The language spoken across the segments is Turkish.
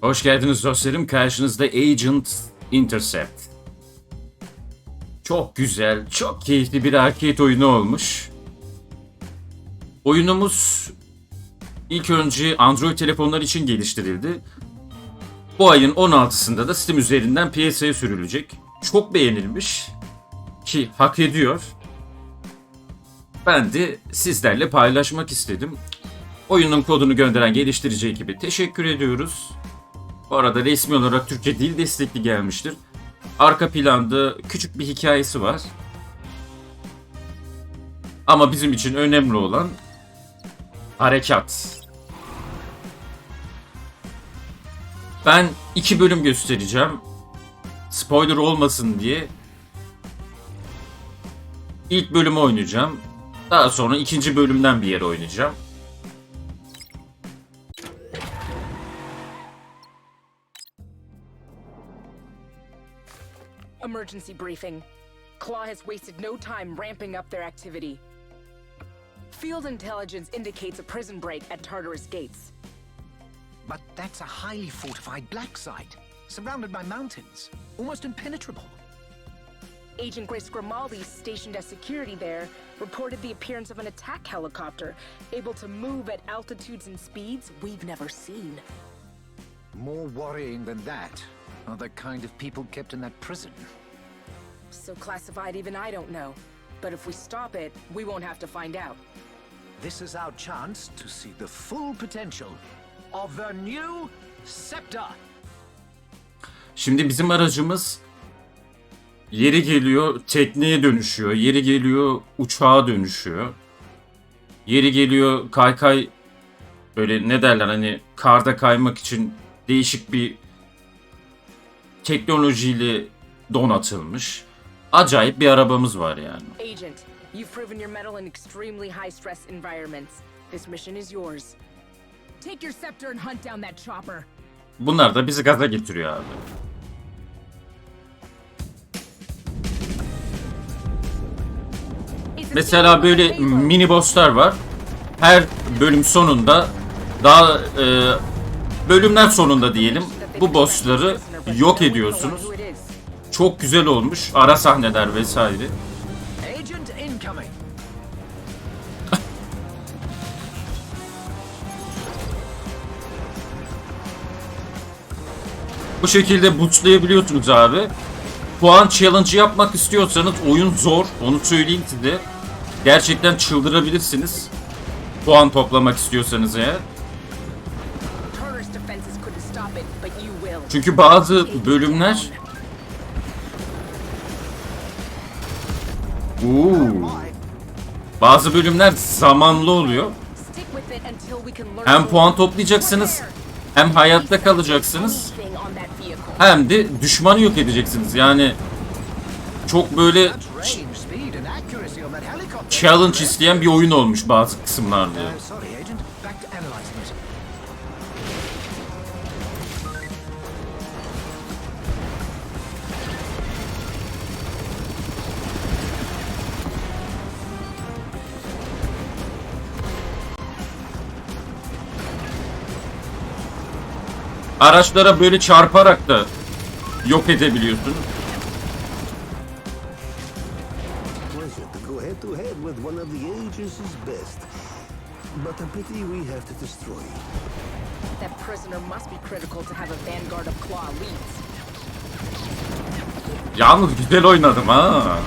Hoş geldiniz dostlarım. Karşınızda Agent Intercept. Çok güzel, çok keyifli bir arcade oyunu olmuş. Oyunumuz ilk önce Android telefonlar için geliştirildi. Bu ayın 16'sında da Steam üzerinden piyasaya sürülecek. Çok beğenilmiş ki hak ediyor. Ben de sizlerle paylaşmak istedim. Oyunun kodunu gönderen geliştirici ekibe teşekkür ediyoruz. Bu arada resmi olarak Türkçe dil destekli gelmiştir. Arka planda küçük bir hikayesi var. Ama bizim için önemli olan harekat. Ben iki bölüm göstereceğim. Spoiler olmasın diye. İlk bölümü oynayacağım. Daha sonra ikinci bölümden bir yere oynayacağım. Emergency briefing. Claw has wasted no time ramping up their activity. Field intelligence indicates a prison break at Tartarus Gates. But that's a highly fortified black site, surrounded by mountains, almost impenetrable. Agent Grace Grimaldi, stationed as security there, reported the appearance of an attack helicopter, able to move at altitudes and speeds we've never seen. More worrying than that are the kind of people kept in that prison. So classified even I don't know. But if we stop it, we won't have to find out. This is our chance to see the full potential of the new Scepter. Şimdi bizim aracımız yeri geliyor tekneye dönüşüyor, yeri geliyor uçağa dönüşüyor. Yeri geliyor kaykay böyle ne derler hani karda kaymak için değişik bir teknolojiyle donatılmış. Acayip bir arabamız var yani. Agent, you've proven your mettle in extremely high stress environments. This mission is yours. Take your scepter and hunt down that chopper. Bunlar da bizi gaza getiriyor abi. Mesela böyle mini bosslar var. Her bölüm sonunda daha e, bölümler sonunda diyelim bu bossları yok ediyorsunuz. Çok güzel olmuş. Ara sahneler vesaire. Bu şekilde boostlayabiliyorsunuz abi. Puan challenge yapmak istiyorsanız oyun zor. Onu söyleyeyim size. Gerçekten çıldırabilirsiniz. Puan toplamak istiyorsanız eğer. Çünkü bazı bölümler Oo. Bazı bölümler zamanlı oluyor. Hem puan toplayacaksınız, hem hayatta kalacaksınız, hem de düşmanı yok edeceksiniz. Yani çok böyle challenge isteyen bir oyun olmuş bazı kısımlarda. Araçlara böyle çarparak da yok best. But a pity we have to destroy. That prisoner must be critical to have a vanguard of claw elites. Yalnız güzel oynadım ha.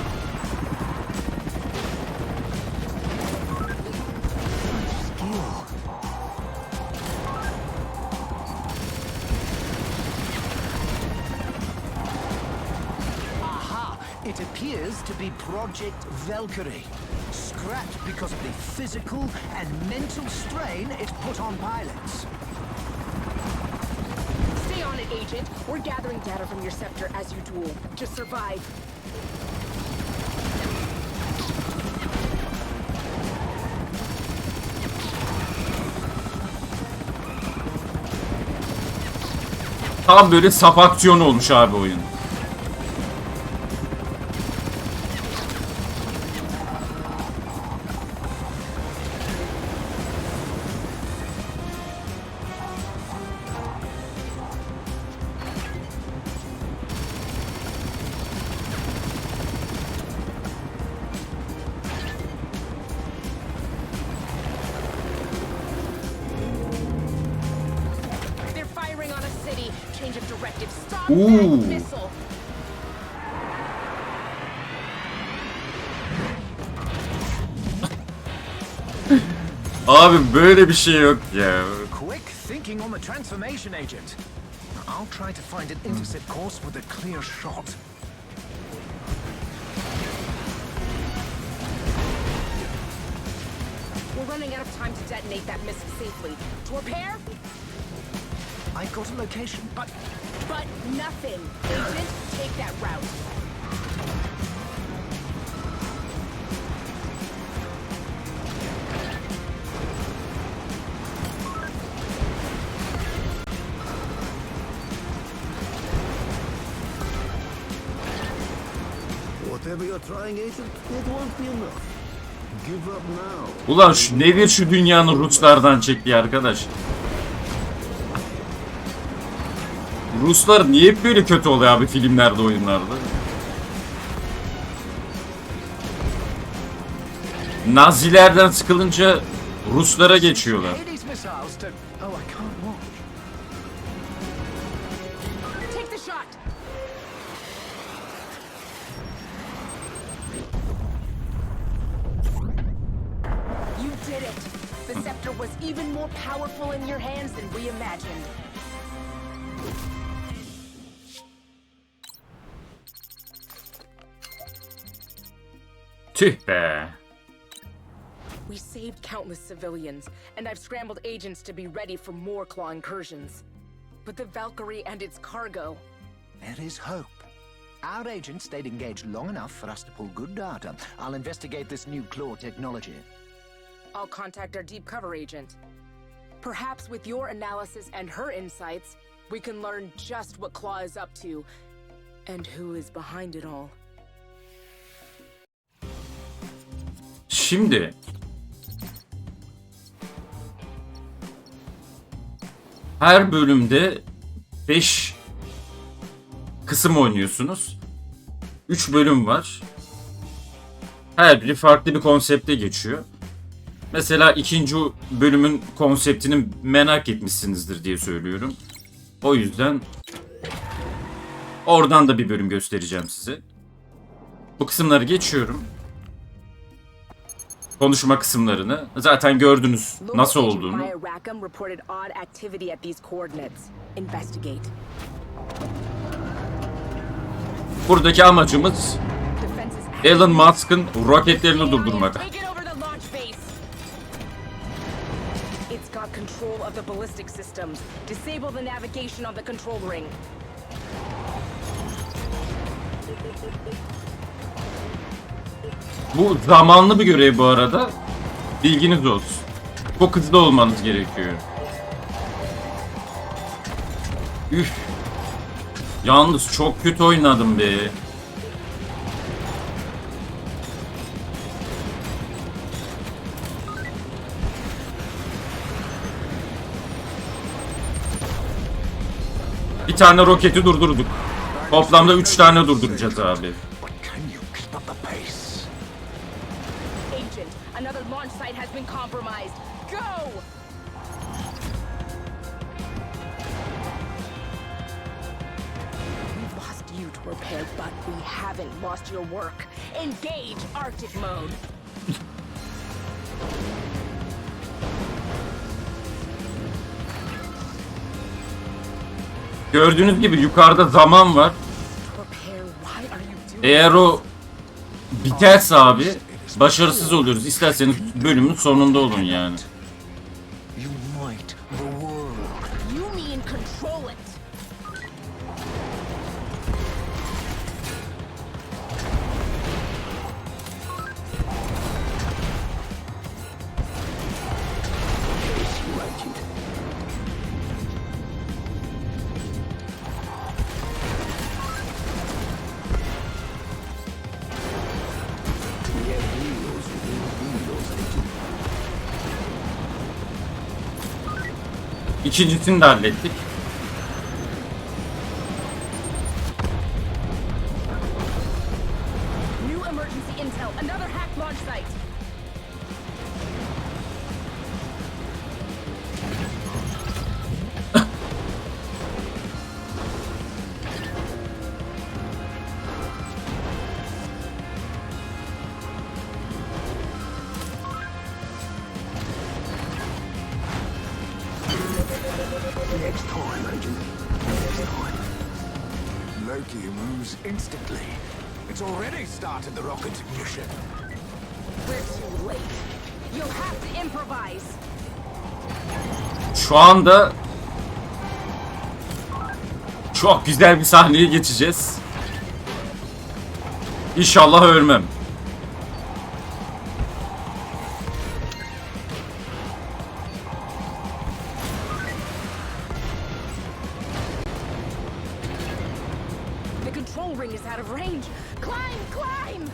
Appears to be Project Valkyrie. Scrapped because of the physical and mental strain it put on pilots. Stay on it, Agent. We're gathering data from your scepter as you duel. Just survive. Tam böyle saf aksiyon olmuş abi oyun. Ooh. missile. Abi böyle bir şey yok ya. Quick thinking on the transformation agent. I'll try to find an intercept course with a clear shot. We're running out of time to detonate that missile safely. To repair? I've got a location, but But nothing. Agent, take that route. Whatever you're trying, Agent, it won't be enough. Give up now. Ulan şu nedir şu dünyanın Ruslardan çektiği arkadaş? Ruslar niye hep böyle kötü oluyor abi filmlerde, oyunlarda? Nazilerden sıkılınca Ruslara geçiyorlar. Even more powerful in your hands than we imagined. Tüh be. We saved countless civilians, and I've scrambled agents to be ready for more claw incursions. But the Valkyrie and its cargo. There is hope. Our agent stayed engaged long enough for us to pull good data. I'll investigate this new claw technology. I'll contact our deep cover agent. Perhaps with your analysis and her insights, we can learn just what Claw is up to and who is behind it all. Şimdi her bölümde 5 kısım oynuyorsunuz. 3 bölüm var. Her biri farklı bir konsepte geçiyor. Mesela ikinci bölümün konseptini merak etmişsinizdir diye söylüyorum. O yüzden oradan da bir bölüm göstereceğim size. Bu kısımları geçiyorum konuşma kısımlarını. Zaten gördünüz nasıl olduğunu. Buradaki amacımız Elon Musk'ın roketlerini durdurmak. Bu zamanlı bir görev bu arada. Bilginiz olsun. Çok hızlı olmanız gerekiyor. Üf. Yalnız çok kötü oynadım be. Bir tane roketi durdurduk. Toplamda 3 tane durduracağız abi. Been compromised. Go! We've lost you to repair, but we haven't lost your work. Engage Arctic mode. Gördüğünüz gibi yukarıda zaman var. Eğer o biterse abi başarısız oluyoruz. İsterseniz bölümün sonunda olun yani. İkincisini de hallettik. İnstantly. It's already started the rocket's ignition. We're too late. You'll have to improvise. Şu anda çok güzel bir sahneye geçeceğiz. İnşallah ölmem. Control ring is out of range. Climb, climb!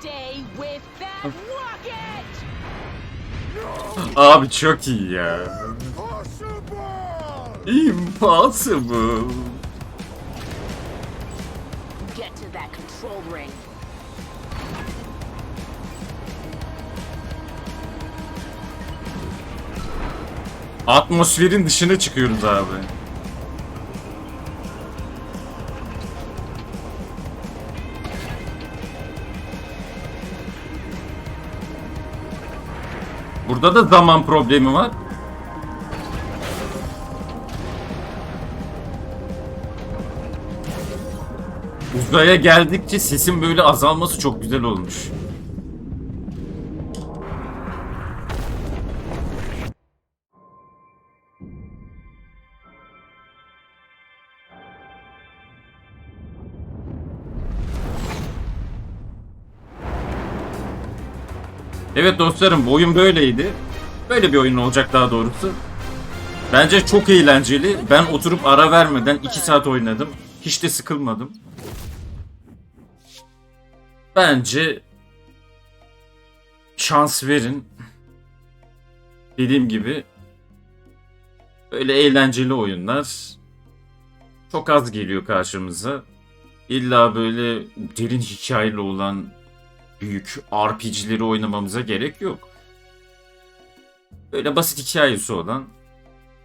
Stay with that rocket! Abi çok iyi ya. Impossible. Get Atmosferin dışına çıkıyoruz abi. Burada da zaman problemi var. Uzaya geldikçe sesin böyle azalması çok güzel olmuş. Evet dostlarım bu oyun böyleydi. Böyle bir oyun olacak daha doğrusu. Bence çok eğlenceli. Ben oturup ara vermeden 2 saat oynadım. Hiç de sıkılmadım. Bence şans verin. Dediğim gibi böyle eğlenceli oyunlar çok az geliyor karşımıza. İlla böyle derin hikayeli olan büyük RPG'leri oynamamıza gerek yok. Böyle basit hikayesi olan,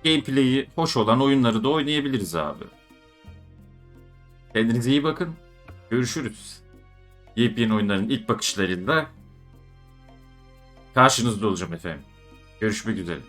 gameplay'i hoş olan oyunları da oynayabiliriz abi. Kendinize iyi bakın. Görüşürüz. Yepyeni oyunların ilk bakışlarında karşınızda olacağım efendim. Görüşmek üzere.